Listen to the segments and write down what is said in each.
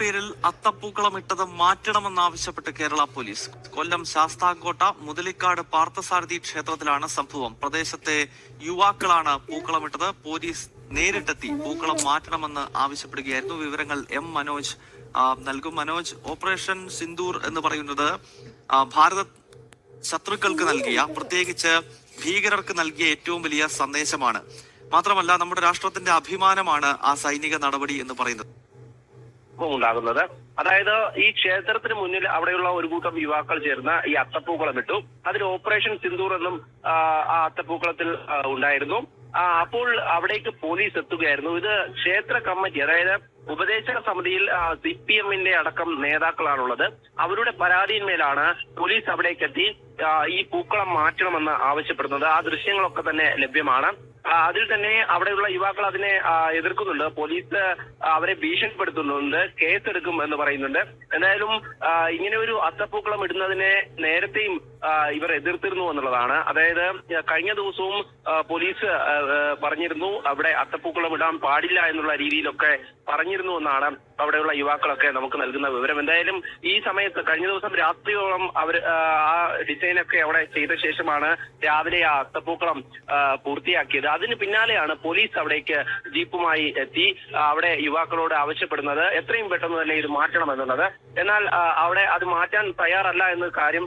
പേരിൽ അത്തപ്പൂക്കളം ഇട്ടത് മാറ്റണമെന്നാവശ്യപ്പെട്ട് കേരള പോലീസ്. കൊല്ലം ശാസ്താംകോട്ട മുതലിക്കാട് പാർത്ഥസാരഥി ക്ഷേത്രത്തിലാണ് സംഭവം. പ്രദേശത്തെ യുവാക്കളാണ് പൂക്കളം ഇട്ടത്. പോലീസ് നേരിട്ടെത്തി പൂക്കളം മാറ്റണമെന്ന് ആവശ്യപ്പെടുകയായിരുന്നു. വിവരങ്ങൾ എം മനോജ് നൽകും. മനോജ് ഓപ്പറേഷൻ സിന്ദൂർ എന്ന് പറയുന്നത് ഭാരത ശത്രുക്കൾക്ക് നൽകിയ പ്രത്യേകിച്ച് ഭീകരർക്ക് നൽകിയ ഏറ്റവും വലിയ സന്ദേശമാണ്. മാത്രമല്ല നമ്മുടെ രാഷ്ട്രത്തിന്റെ അഭിമാനമാണ് ആ സൈനിക നടപടി എന്ന് പറയുന്നത്. ഉണ്ടാകുന്നത് അതായത് ഈ ക്ഷേത്രത്തിന് മുന്നിൽ അവിടെയുള്ള ഒരു കൂട്ടം യുവാക്കൾ ചേർന്ന് ഈ അത്തപ്പൂക്കളം ഇട്ടു. അതിൽ ഓപ്പറേഷൻ സിന്ദൂർ എന്നും ആ, അത്തപ്പൂക്കളത്തിൽ ഉണ്ടായിരുന്നു. അപ്പോൾ അവിടേക്ക് പോലീസ് എത്തുകയായിരുന്നു. ഇത് ക്ഷേത്ര കമ്മിറ്റി അതായത് ഉപദേശക സമിതിയിൽ സി പി എമ്മിന്റെ അടക്കം നേതാക്കളാണുള്ളത്. അവരുടെ പരാതിയിന്മേലാണ് പോലീസ് അവിടേക്കെത്തി ഈ പൂക്കളം മാറ്റണമെന്ന് ആവശ്യപ്പെടുന്നത്. ആ ദൃശ്യങ്ങളൊക്കെ തന്നെ ലഭ്യമാണ്. അതിൽ തന്നെ അവിടെയുള്ള യുവാക്കൾ അതിനെ എതിർക്കുന്നുണ്ട്. പോലീസ് അവരെ ഭീഷണിപ്പെടുത്തുന്നുണ്ട് കേസെടുക്കും എന്ന് പറയുന്നുണ്ട്. എന്തായാലും ഇങ്ങനെ ഒരു അത്തപ്പൂക്കളം ഇടുന്നതിനെ നേരത്തെയും ഇവർ എതിർത്തിരുന്നു എന്നുള്ളതാണ്. അതായത് കഴിഞ്ഞ ദിവസവും പോലീസ് പറഞ്ഞിരുന്നു അവിടെ അത്തപ്പൂക്കളം ഇടാൻ പാടില്ല എന്നുള്ള രീതിയിലൊക്കെ പറഞ്ഞിരുന്നു എന്നാണ് അവിടെയുള്ള യുവാക്കളൊക്കെ നമുക്ക് നൽകുന്ന വിവരം. എന്തായാലും ഈ സമയത്ത് കഴിഞ്ഞ ദിവസം രാത്രിയോളം അവർ ആ ഡിസൈനൊക്കെ അവിടെ ചെയ്ത ശേഷമാണ് രാവിലെ ആ അത്തപ്പൂക്കളം പൂർത്തിയാക്കിയത്. അതിന് പിന്നാലെയാണ് പോലീസ് അവിടേക്ക് ജീപ്പുമായി എത്തി അവിടെ യുവാക്കളോട് ആവശ്യപ്പെടുന്നത്. എത്രയും പെട്ടെന്ന് തന്നെ ഇത് മാറ്റണം എന്നുള്ളത്. എന്നാൽ അവിടെ അത് മാറ്റാൻ തയ്യാറല്ല എന്ന കാര്യം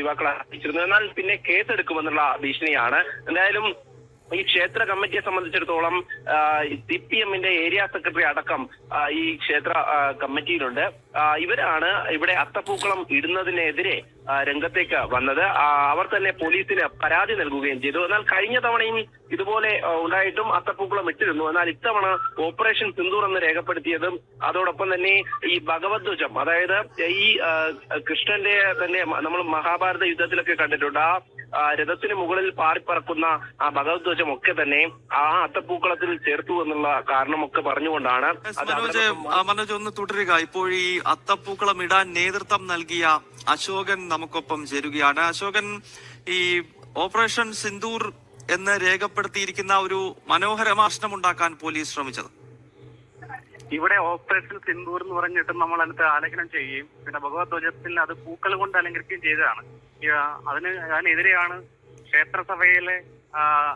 യുവാക്കൾ അറിയിച്ചിരുന്നു. എന്നാൽ പിന്നെ കേസെടുക്കുമെന്നുള്ള ഭീഷണിയാണ്. എന്തായാലും ഈ ക്ഷേത്ര കമ്മിറ്റിയെ സംബന്ധിച്ചിടത്തോളം സി പി എമ്മിന്റെ ഏരിയ സെക്രട്ടറി അടക്കം ഈ ക്ഷേത്ര കമ്മിറ്റിയിലുണ്ട്. ഇവരാണ് ഇവിടെ അത്തപ്പൂക്കളം ഇടുന്നതിനെതിരെ രംഗത്തേക്ക് വന്നത്. അവർ തന്നെ പോലീസിന് പരാതി നൽകുകയും ചെയ്തു. എന്നാൽ കഴിഞ്ഞ തവണയും ഇതുപോലെ ഉണ്ടായിട്ടും അത്തപ്പൂക്കളം ഇട്ടിരുന്നു. എന്നാൽ ഇത്തവണ ഓപ്പറേഷൻ സിന്ദൂർ എന്ന് രേഖപ്പെടുത്തിയതും അതോടൊപ്പം തന്നെ ഈ ഭഗവദ്വജം അതായത് ഈ കൃഷ്ണന്റെ തന്നെ നമ്മൾ മഹാഭാരത യുദ്ധത്തിലൊക്കെ കണ്ടിട്ടുണ്ട്. ആ, രഥത്തിന് മുകളിൽ പാറിപ്പറക്കുന്ന ആ ഭഗവദ്വജം ഒക്കെ തന്നെ ആ അത്തപ്പൂക്കളത്തിൽ ചേർത്തു എന്നുള്ള കാരണമൊക്കെ പറഞ്ഞുകൊണ്ടാണ് മനോജ് മനോജ് ഒന്ന് തുടരുക. ഇപ്പോൾ ഈ അത്തപ്പൂക്കളം ഇടാൻ നേതൃത്വം നൽകിയ അശോകൻ നമുക്കൊപ്പം ചേരുകയാണ്. അശോകൻ ഈ ഓപ്പറേഷൻ സിന്ദൂർ എന്ന് രേഖപ്പെടുത്തിയിരിക്കുന്ന ഒരു മനോഹരമാർഷണം ഉണ്ടാക്കാൻ പോലീസ് ശ്രമിച്ചത്. ഇവിടെ ഓപ്പറേഷൻ സിന്ദൂർ എന്ന് പറഞ്ഞിട്ട് നമ്മൾ അതിനകത്ത് ആലേഖനം ചെയ്യുകയും പിന്നെ ഭഗവത് ധ്വജത്തിൽ അത് പൂക്കൾ കൊണ്ട് അലങ്കരിക്കുകയും ചെയ്തതാണ്. അതിന് അതിനെതിരെയാണ് ക്ഷേത്രസഭയിലെ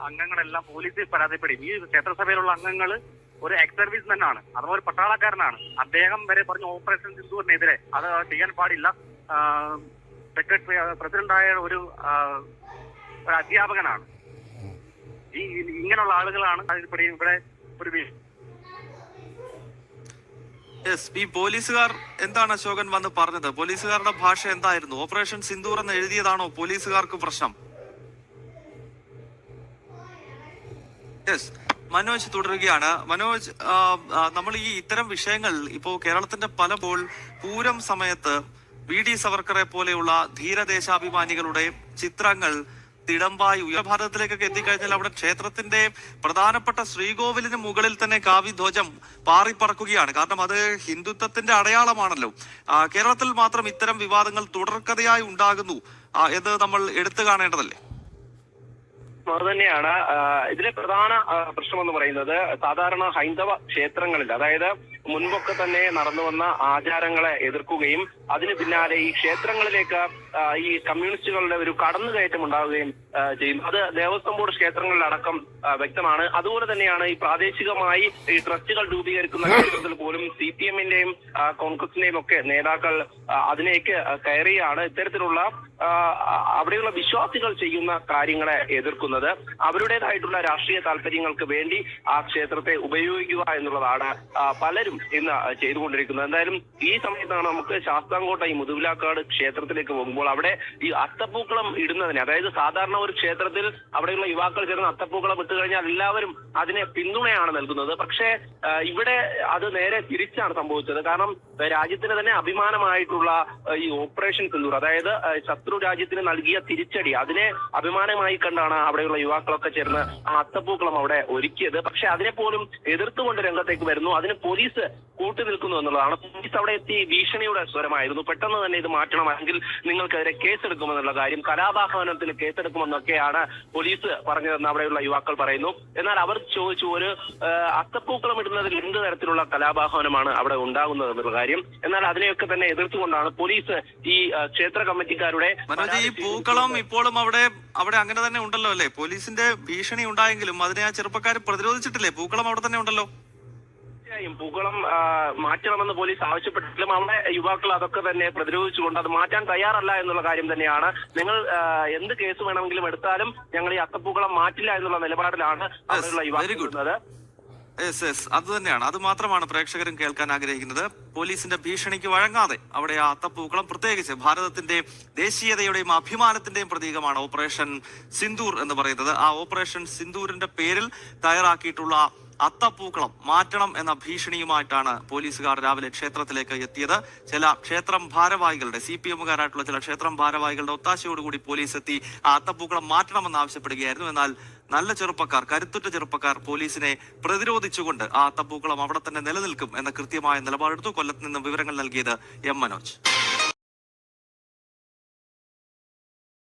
അംഗങ്ങളെല്ലാം പോലീസിൽ പരാതിപ്പെടും ഈ ക്ഷേത്രസഭയിലുള്ള അംഗങ്ങൾ ഒരു എക്സ് സർവീസ് ആണ്. അഥവാ ഒരു പട്ടാളക്കാരനാണ്. അദ്ദേഹം വരെ പറഞ്ഞു ഓപ്പറേഷൻ സിന്ധുവിനെതിരെ. അത് ചെയ്യാൻ പാടില്ല. സെക്രട്ടറി പ്രസിഡന്റായ ഒരു അധ്യാപകനാണ്. ഈ ഇങ്ങനെയുള്ള ആളുകളാണ് ഇവിടെ ഒരു യെസ് ഈ പോലീസുകാർ എന്താണ് അശോകൻ വന്ന് പറഞ്ഞത്? പോലീസുകാരുടെ ഭാഷ എന്തായിരുന്നു? ഓപ്പറേഷൻ സിന്ദൂർ എന്ന് എഴുതിയതാണോ പോലീസുകാർക്ക് പ്രശ്നം? യെസ് മനോജ് തുടരുകയാണ്. മനോജ് നമ്മൾ ഈ ഇത്തരം വിഷയങ്ങൾ ഇപ്പോ കേരളത്തിന്റെ പല പോൾ പൂരം സമയത്ത് വി ഡി സവർക്കറെ പോലെയുള്ള ധീരദേശാഭിമാനികളുടെ ചിത്രങ്ങൾ തിടമ്പായി ഉയർഭാരതത്തിലേക്കൊക്കെ എത്തിക്കഴിഞ്ഞാൽ അവിടെ ക്ഷേത്രത്തിന്റെ പ്രധാനപ്പെട്ട ശ്രീകോവിലിന് മുകളിൽ തന്നെ കാവിധ്വജം പാറിപ്പറക്കുകയാണ് കാരണം അത് ഹിന്ദുത്വത്തിന്റെ അടയാളമാണല്ലോ. കേരളത്തിൽ മാത്രം ഇത്തരം വിവാദങ്ങൾ തുടർക്കഥയായി ഉണ്ടാകുന്നു. എന്ന് നമ്മൾ എടുത്തു കാണേണ്ടതല്ലേ? അത് തന്നെയാണ്. ഇതിലെ പ്രധാന പ്രശ്നം എന്ന് പറയുന്നത് സാധാരണ ഹൈന്ദവ ക്ഷേത്രങ്ങളിൽ അതായത് മുൻപൊക്കെ തന്നെ നടന്നു വന്ന ആചാരങ്ങളെ എതിർക്കുകയും അതിന് പിന്നാലെ ഈ ക്ഷേത്രങ്ങളിലേക്ക് ഈ കമ്മ്യൂണിസ്റ്റുകളുടെ ഒരു കടന്നുകയറ്റം ഉണ്ടാവുകയും ചെയ്യും. അത് ദേവസ്വം ബോർഡ് ക്ഷേത്രങ്ങളിലടക്കം വ്യക്തമാണ്. അതുപോലെ തന്നെയാണ് ഈ പ്രാദേശികമായി ഈ ട്രസ്റ്റുകൾ രൂപീകരിക്കുന്ന ക്ഷേത്രത്തിൽ പോലും സി പി എമ്മിന്റെയും കോൺഗ്രസിന്റെയും ഒക്കെ നേതാക്കൾ അതിലേക്ക് കയറിയാണ്. ഇത്തരത്തിലുള്ള അവിടെയുള്ള വിശ്വാസികൾ ചെയ്യുന്ന കാര്യങ്ങളെ എതിർക്കുന്നത് അവരുടേതായിട്ടുള്ള രാഷ്ട്രീയ താല്പര്യങ്ങൾക്ക് വേണ്ടി ആ ക്ഷേത്രത്തെ ഉപയോഗിക്കുക എന്നുള്ളതാണ് പലരും ഇന്ന് ചെയ്തുകൊണ്ടിരിക്കുന്നത്. എന്തായാലും ഈ സമയത്താണ് നമുക്ക് ശാസ്താംകോട്ട ഈ മുതുവിലാക്കാട് ക്ഷേത്രത്തിലേക്ക് പോകുമ്പോൾ അവിടെ ഈ അത്തപ്പൂക്കളം ഇടുന്നതിന് അതായത് സാധാരണ ഒരു ക്ഷേത്രത്തിൽ അവിടെയുള്ള യുവാക്കൾ ചേർന്ന് അത്തപ്പൂക്കളം ഇട്ട് കഴിഞ്ഞാൽ എല്ലാവരും അതിനെ പിന്തുണയാണ് നൽകുന്നത്. പക്ഷേ ഇവിടെ അത് നേരെ തിരിച്ചാണ് സംഭവിച്ചത്. കാരണം രാജ്യത്തിന് തന്നെ അഭിമാനമായിട്ടുള്ള ഈ ഓപ്പറേഷൻ സിന്ദൂർ അതായത് ആ, ശത്രു രാജ്യത്തിന് നൽകിയ തിരിച്ചടി. അതിനെ അഭിമാനമായി കണ്ടാണ് അവിടെയുള്ള യുവാക്കളൊക്കെ ചേർന്ന് ആ അത്തപ്പൂക്കളം അവിടെ ഒരുക്കിയത്. പക്ഷെ അതിനെ പോലും എതിർത്തുകൊണ്ട് രംഗത്തേക്ക് വരുന്നു. അതിന് പോലീസ് കൂട്ടു നിൽക്കുന്നു എന്നുള്ളതാണ്. പോലീസ് അവിടെ എത്തി ഭീഷണിയുടെ സ്വരമായിരുന്നു. പെട്ടെന്ന് തന്നെ ഇത് മാറ്റണം അല്ലെങ്കിൽ നിങ്ങൾക്കെതിരെ കേസെടുക്കുമെന്നുള്ള കാര്യം കലാപാഹ്വാനത്തിന് കേസെടുക്കുമെന്നൊക്കെയാണ് പോലീസ് പറഞ്ഞതെന്ന് അവിടെയുള്ള യുവാക്കൾ പറയുന്നു. എന്നാൽ അവർ ചോദിച്ചു ഒരു അത്തപ്പൂക്കളം ഇടുന്നതിൽ എന്ത് തരത്തിലുള്ള കലാപാഹ്വാനമാണ് അവിടെ ഉണ്ടാകുന്നത് എന്നുള്ള കാര്യം? എന്നാൽ അതിനെയൊക്കെ തന്നെ എതിർത്തുകൊണ്ടാണ് പോലീസ് ഈ ക്ഷേത്ര കമ്മിറ്റിക്കാരുടെ മനോജ് ഈ പൂക്കളം ഇപ്പോഴും അവിടെ അവിടെ അങ്ങനെ തന്നെ ഉണ്ടല്ലോ അല്ലേ? പോലീസിന്റെ ഭീഷണി ഉണ്ടായെങ്കിലും അതിനെ ആ ചെറുപ്പക്കാർ പ്രതിരോധിച്ചിട്ടില്ലേ? പൂക്കളം അവിടെ തന്നെ ഉണ്ടല്ലോ. തീർച്ചയായും. പൂക്കളം മാറ്റണമെന്ന് പോലീസ് ആവശ്യപ്പെട്ടിട്ടും അവിടെ യുവാക്കൾ അതൊക്കെ തന്നെ പ്രതിരോധിച്ചുകൊണ്ട് അത് മാറ്റാൻ തയ്യാറല്ല എന്നുള്ള കാര്യം തന്നെയാണ്. നിങ്ങൾ എന്ത് കേസ് വേണമെങ്കിലും എടുത്താലും ഞങ്ങൾ ഈ അത്തപ്പൂക്കളം മാറ്റില്ല എന്നുള്ള നിലപാടിലാണ് അവിടെയുള്ള യുവാക്കൾ. Yes yes. അത് തന്നെയാണ്. അത് മാത്രമാണ് പ്രേക്ഷകരും കേൾക്കാൻ ആഗ്രഹിക്കുന്നത്. പോലീസിന്റെ ഭീഷണിക്ക് വഴങ്ങാതെ അവിടെ ആ അത്തപ്പൂക്കളം പ്രത്യേകിച്ച് ഭാരതത്തിന്റെ ദേശീയതയുടെയും അഭിമാനത്തിന്റെയും പ്രതീകമാണ് ഓപ്പറേഷൻ സിന്ദൂർ എന്ന് പറയുന്നത്. ആ ഓപ്പറേഷൻ സിന്ദൂരിന്റെ പേരിൽ തയ്യാറാക്കിയിട്ടുള്ള അത്തപ്പൂക്കളം മാറ്റണം എന്ന ഭീഷണിയുമായിട്ടാണ് പോലീസുകാർ രാവിലെ ക്ഷേത്രത്തിലേക്ക് എത്തിയത്. ചില ക്ഷേത്രം ഭാരവാഹികളുടെ സി പി എമ്മുകാരായിട്ടുള്ള ചില ക്ഷേത്രം ഭാരവാഹികളുടെ ഒത്താശയോടുകൂടി പോലീസ് എത്തി ആ അത്തപ്പൂക്കളം മാറ്റണമെന്ന് ആവശ്യപ്പെടുകയായിരുന്നു. എന്നാൽ നല്ല ചെറുപ്പക്കാർ കരുത്തുറ്റ ചെറുപ്പക്കാർ പോലീസിനെ പ്രതിരോധിച്ചുകൊണ്ട് ആ അത്തപ്പൂക്കളം അവിടെ തന്നെ നിലനിൽക്കും എന്ന കൃത്യമായ നിലപാടെടുത്തു. കൊല്ലത്ത് നിന്നും വിവരങ്ങൾ നൽകിയത് എം മനോജ്.